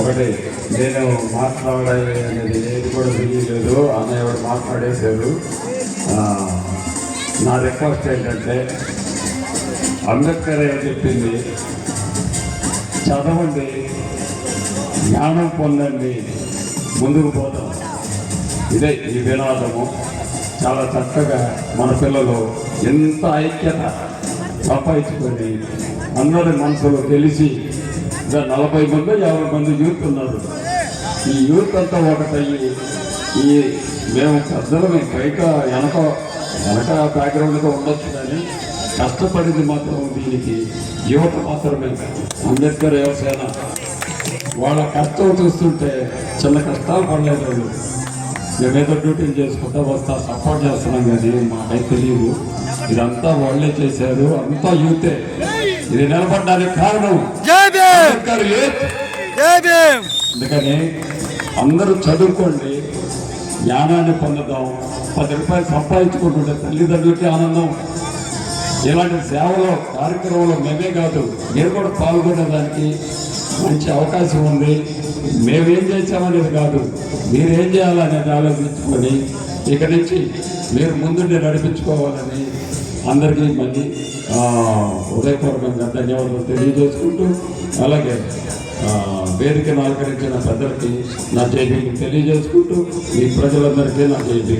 ఒకటి నేను మాట్లాడాలి అనేది ఏది కూడా తెలియలేదు. అన్నయ్య ఎవరు మాట్లాడేశారు? నా రిక్వెస్ట్ ఏంటంటే అంబేద్కర్ ఏం చెప్పింది చదవండి జ్ఞానం పొందండి ముందుకు పోతాం ఇదే ఈ వినాదము. చాలా చక్కగా మన పిల్లలు ఎంత ఐక్యత సంపాదించుకొని అందరి మనసులో తెలిసి నలభై మంది యాభై మంది యూత్ ఉన్నారు. ఈ యూత్ అంతా ఒకటయ్యి ఈ మేము పెద్దలు మేము బయట వెనక వెనక బ్యాక్గ్రౌండ్గా ఉండొచ్చు కానీ కష్టపడింది మాత్రం దీనికి యువత మాత్రమే. అంబేద్కర్ యువసేన వాళ్ళ కష్టం చూస్తుంటే చిన్న కష్టాలు పడలేదు వాళ్ళు. మేమేదో డ్యూటీలు చేసుకుంటా వస్తా సపోర్ట్ చేస్తున్నాం కానీ మాకైతే తెలియదు ఇదంతా వాళ్ళే చేశారు. అంతా యూతే. ఇది నిలబడడానికి కారణం. భీమ్ అందుకని అందరూ చదువుకోండి. జ్ఞానాన్ని పొందుదాం. పది రూపాయలు సంపాదించుకుంటుంటే తల్లిదండ్రులకి ఆనందం. ఇలాంటి సేవలో కార్యక్రమంలో మేమే కాదు మీరు కూడా పాల్గొనేదానికి మంచి అవకాశం ఉంది. మేమేం చేసామనేది కాదు మీరేం చేయాలనేది ఆలోచించుకొని ఇక నుంచి మీరు ముందుండి నడిపించుకోవాలని అందరికీ మళ్ళీ ఆ, హృదయపూర్వకంగా ధన్యవాదాలు తెలియజేసుకుంటూ అలాగే వేదిక వేదికను అలంకరించిన పెద్దలకి నా జైబీని తెలియజేసుకుంటూ ఈ ప్రజలందరికీ నా జైబీ